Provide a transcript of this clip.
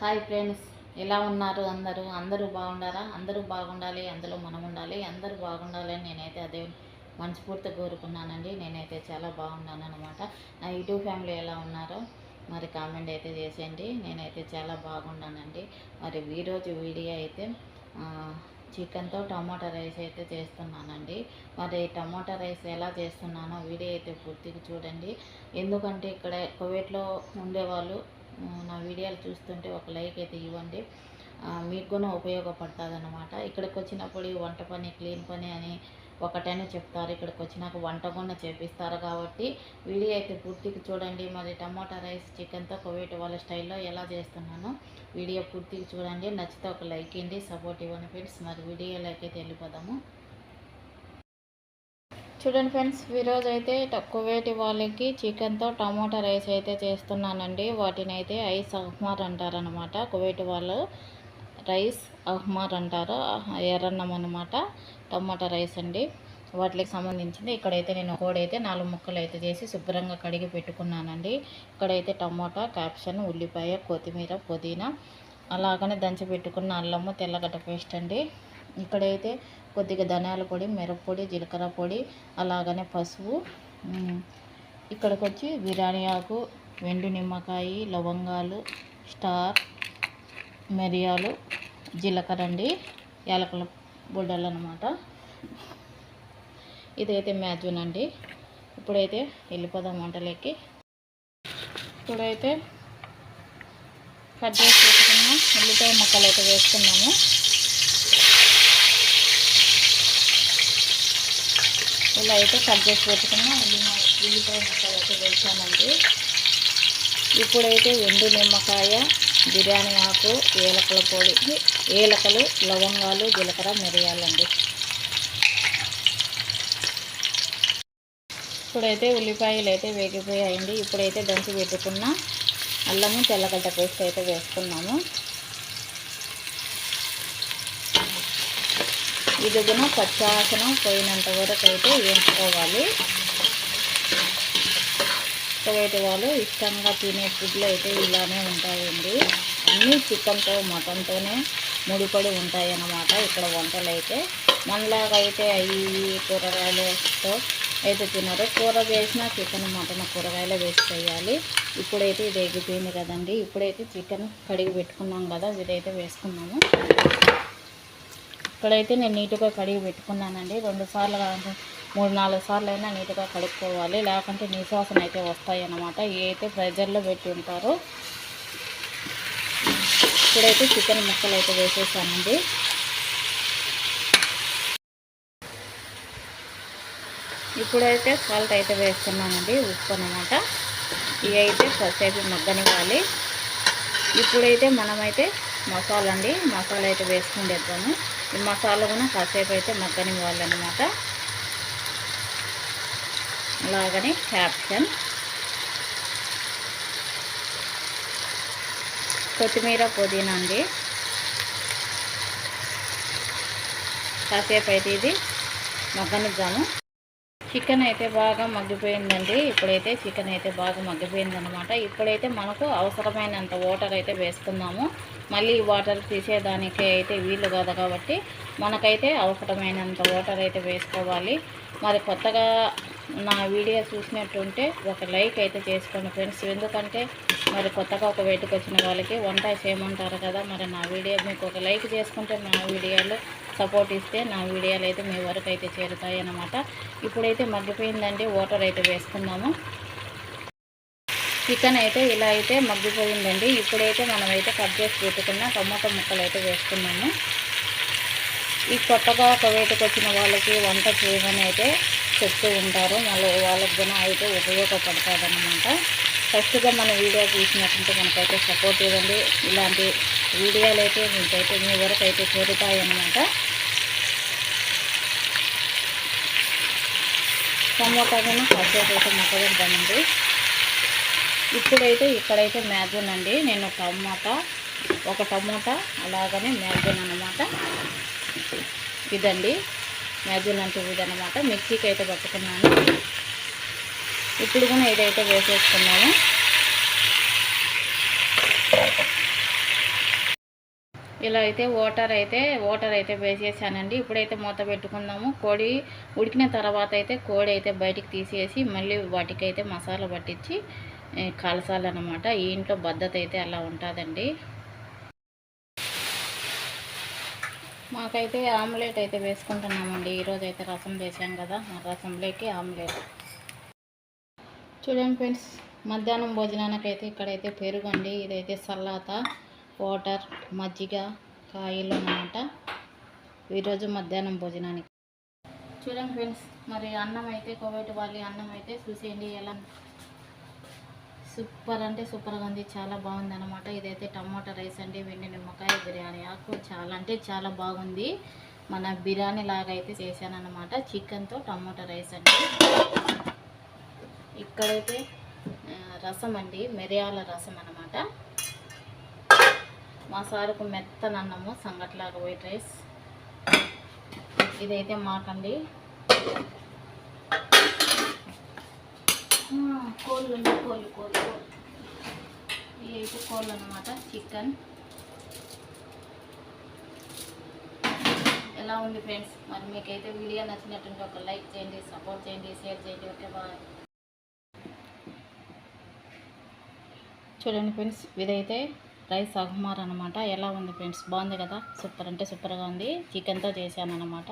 Hi friends ఎలా ఉన్నారు అందరూ? అందరూ బాగుండారా అందరూ బాగుండాలి అందులో మనం ఉండాలి అందరూ బాగుండాలని నేనైతే అదే మనస్ఫూర్తిగా కోరుకున్నానండి. నేనైతే చాలా బాగున్నాను అనమాట నా యూట్యూబ్ ఫ్యామిలీ ఎలా ఉన్నారో మరి కామెంట్ అయితే చేసేయండి. నేనైతే చాలా బాగున్నానండి. మరి ఈరోజు వీడియో అయితే చికెన్తో టమాటా రైస్ అయితే చేస్తున్నానండి. మరి టమాటా రైస్ ఎలా చేస్తున్నానో వీడియో అయితే పూర్తిగా చూడండి. ఎందుకంటే ఇక్కడ కువైట్లో ఉండేవాళ్ళు నా వీడియోలు చూస్తుంటే ఒక లైక్ అయితే ఇవ్వండి. మీకు కూడా ఉపయోగపడుతుంది అనమాట ఇక్కడికి వచ్చినప్పుడు వంట పని క్లీన్ పని అని ఒకటనే చెప్తారు. ఇక్కడికి వచ్చినాక వంట కూడా చేపిస్తారు కాబట్టి వీడియో అయితే పూర్తిగా చూడండి. మరి టమాటా రైస్ చికెన్తో కువైట్ వాళ్ళ స్టైల్లో ఎలా చేస్తున్నానో వీడియో పూర్తిగా చూడండి. నచ్చితే ఒక లైక్ ఇండి సపోర్ట్ ఇవ్వండి ఫ్రెండ్స్. మరి వీడియోలోకి అయితే వెళ్ళిపోదాము. చూడండి ఫ్రెండ్స్ ఈరోజు అయితే ట- వాళ్ళకి చికెన్తో టమాటా రైస్ అయితే చేస్తున్నానండి. వాటిని అయితే ఐస్ అహ్మార్ అంటారనమాట కువేటి వాళ్ళు రైస్ అహ్మార్ అంటారు. ఎర్రన్నం అనమాట టమాటా రైస్ అండి. వాటికి సంబంధించింది. ఇక్కడైతే నేను కోడైతే నాలుగు ముక్కలు అయితే చేసి శుభ్రంగా కడిగి పెట్టుకున్నానండి. ఇక్కడైతే టమాటా క్యాప్షన్ ఉల్లిపాయ కొత్తిమీర పుదీనా అలాగనే దంచి పెట్టుకున్న అల్లము తెల్లగడ్డ పేస్ట్ అండి. ఇక్కడైతే కొద్దిగా ధనియాల పొడి మిరప్పొడి జీలకర్ర పొడి అలాగనే పసుపు. ఇక్కడికి వచ్చి బిర్యానీ ఆకు వెండు నిమ్మకాయ లవంగాలు స్టార్ మిరియాలు జీలకర్ర అండి యాలకుల బుడ్డలు అనమాట ఇదైతే మ్యాజూన్ అండి. ఇప్పుడైతే వెళ్ళిపోదాం వంటలోకి. ఇప్పుడైతే కట్ చేసి పెట్టుకున్న ఉల్లిపాయ ముక్కలు అయితే వేసుకున్నాము. ఇలా అయితే కట్ చేసి పెట్టుకున్న ఉల్లిమ ఉల్లిపాయ ముక్కలు అయితే వేసామండి. ఇప్పుడైతే ఎండు నిమ్మకాయ బిర్యానీ ఆకు ఏలకల పొడి ఏలకలు లవంగాలు జీలకర్ర మిరియాలండి. ఇప్పుడైతే ఉల్లిపాయలు అయితే వేగిపోయాయండి. ఇప్పుడైతే దంచి పెట్టుకున్న అల్లము తెల్లగడ్డ పేస్ట్ అయితే వేసుకున్నాము. ఇదిగున పచ్చాసనం పోయినంత వరకు అయితే వేయించుకోవాలి. కువైట్ వాళ్ళు ఇష్టంగా తినే ఫుడ్లు అయితే ఇలానే ఉంటాయండి. అన్నీ చికెన్తో మటన్తోనే ముడిపడి ఉంటాయి అన్నమాట ఇక్కడ వంటలు అయితే మనలాగా అయితే అవి కూరగాయలతో అయితే తినరు. కూర చేసిన చికెన్ మటన్ కూరగాయలు వేసి చేయాలి. ఇప్పుడైతే ఇది ఎగిపోయింది కదండి. ఇప్పుడైతే చికెన్ కడిగి పెట్టుకున్నాం కదా ఇదైతే వేసుకున్నాము. ఇక్కడైతే నేను నీట్గా కడిగి పెట్టుకున్నానండి. రెండు సార్లు మూడు నాలుగు సార్లు అయినా నీట్గా కడుక్కోవాలి. లేకుంటే నిశ్వాసన అయితే వస్తాయి అన్నమాట ఇవి అయితే ప్రెజర్లో పెట్టి ఉంటారు. ఇప్పుడైతే చికెన్ ముక్కలు అయితే వేసేసానండి. ఇప్పుడైతే సాల్ట్ అయితే వేస్తున్నానండి ఉప్పు అనమాట ఇవి అయితే కాసేపు మగ్గనివ్వాలి. ఇప్పుడైతే మనమైతే మసాలా అండి మసాలా అయితే వేసుకుండేద్దాము. ఈ మసాలా కూడా కాసేపు అయితే మగ్గనివ్వాలన్నమాట. అలాగని క్యాప్షన్ కొత్తిమీర పుదీనా అండి. కాసేపు అయితే ఇది మగ్గనిద్దాము. చికెన్ అయితే బాగా మగ్గిపోయిందండి. ఇప్పుడైతే చికెన్ అయితే బాగా మగ్గిపోయిందనమాట ఇప్పుడైతే మనకు అవసరమైనంత వాటర్ అయితే వేసుకుందాము. మళ్ళీ వాటర్ తీసేదానికి అయితే వీలు కాదు కాబట్టి మనకైతే అవసరమైనంత వాటర్ అయితే వేసుకోవాలి. మరి కొత్తగా నా వీడియో చూసినట్టుంటే ఒక లైక్ అయితే చేసుకోండి ఫ్రెండ్స్. ఎందుకంటే మరి కొత్తగా ఒక వేటుకు వచ్చిన వాళ్ళకి వంట చేయమంటారు కదా మరి నా వీడియో మీకు ఒక లైక్ చేసుకుంటే నా వీడియోలు సపోర్ట్ ఇస్తే నా వీడియోలు అయితే మీ వరకు అయితే చేరుతాయి అన్నమాట. ఇప్పుడైతే మగ్గిపోయిందండి వాటర్ అయితే వేసుకుందాము. చికెన్ అయితే ఇలా అయితే మగ్గిపోయిందండి. ఇప్పుడైతే మనమైతే కట్ చేసి పెట్టుకున్న టమాటో ముక్కలు అయితే వేసుకున్నాము. ఈ కొత్తగా కువైట్కి వచ్చిన వాళ్ళకి వంట చేయమని అయితే చెప్తూ ఉంటారు. మళ్ళీ వాళ్ళకి కూడా అయితే ఉపయోగపడుతుంది అనమాట ఫస్ట్గా మన వీడియో చూసినట్టుంటే మనకైతే సపోర్ట్ ఇవ్వండి. ఇలాంటి వీడియోలు అయితే మీకైతే మీ వరకు అయితే చేరుతాయి అనమాట టమోటా కూడా అయితే మగ్గబెడతామండి ఇప్పుడైతే ఇక్కడైతే మ్యాగ్జిన్ అండి. నేను టమోటా ఒక టమోటా అలాగనే మ్యాగ్జిన్ అన్నమాట. ఇదండి. మ్యాగన్ అంటే ఇదన్నమాట. మిక్సీకి అయితే పట్టుకున్నాను. ఇప్పుడు కూడా ఇదైతే వేసేసుకున్నాము ఇలా అయితే వాటర్ అయితే వాటర్ అయితే వేసేసానండి. ఇప్పుడైతే మూత పెట్టుకుందాము. కోడి ఉడికిన తర్వాత అయితే కోడి అయితే బయటికి తీసేసి మళ్ళీ వాటికి అయితే మసాలా పట్టించి ఏ, ఈ ఇంట్లో భద్రత అయితే అలా ఉంటుందండి. మాకైతే ఆమ్లెట్ అయితే వేసుకుంటున్నామండి. ఈరోజు అయితే రసం వేసాం కదా ఆ రసంలోకి ఆమ్లెట్. చూడండి ఫ్రెండ్స్ మధ్యాహ్నం భోజనానికి అయితే ఇక్కడైతే పెరుగు అండి ఇదైతే సల్లాత వాటర్ మజ్జిగ కాయలు అనమాట ఈరోజు మధ్యాహ్నం భోజనానికి. చూడండి ఫ్రెండ్స్ మరి అన్నం అయితే కోవిడ్ వాళ్ళ అన్నం అయితే చూసేయండి ఎలా సూపర్ అంటే సూపర్గా ఉంది చాలా బాగుంది అనమాట ఇదైతే టమాటా రైస్ అండి వెండి నిమ్మకాయ బిర్యానీ ఆకు చాలా అంటే చాలా బాగుంది. మన బిర్యానీ లాగా అయితే చేశాను అనమాట చికెన్తో టమాటా రైస్ అండి. ఇక్కడైతే రసం అండి మిరియాల రసం అన్నమాట. మా సారుకు మెత్తనన్నము సంగట్లాగా వైట్ రైస్. ఇదైతే మాకండి. కోళ్ళు అండి కోళ్ళు కోళ్ళు కోళ్ళు. ఇవి అయితే కోళ్ళు అనమాట చికెన్ ఎలా ఉంది ఫ్రెండ్స్ మరి మీకైతే వీడియో నచ్చినట్టుంటే ఒక లైక్ చేయండి సపోర్ట్ చేయండి షేర్ చేయండి ఓకే బాయ్ చూడండి ఫ్రెండ్స్ ఇదైతే రైస్ అహ్మార్ అనమాట ఎలా ఉంది ఫ్రెండ్స్ బాగుంది కదా? సూపర్ అంటే సూపర్గా ఉంది. చికెన్తో చేశాను అనమాట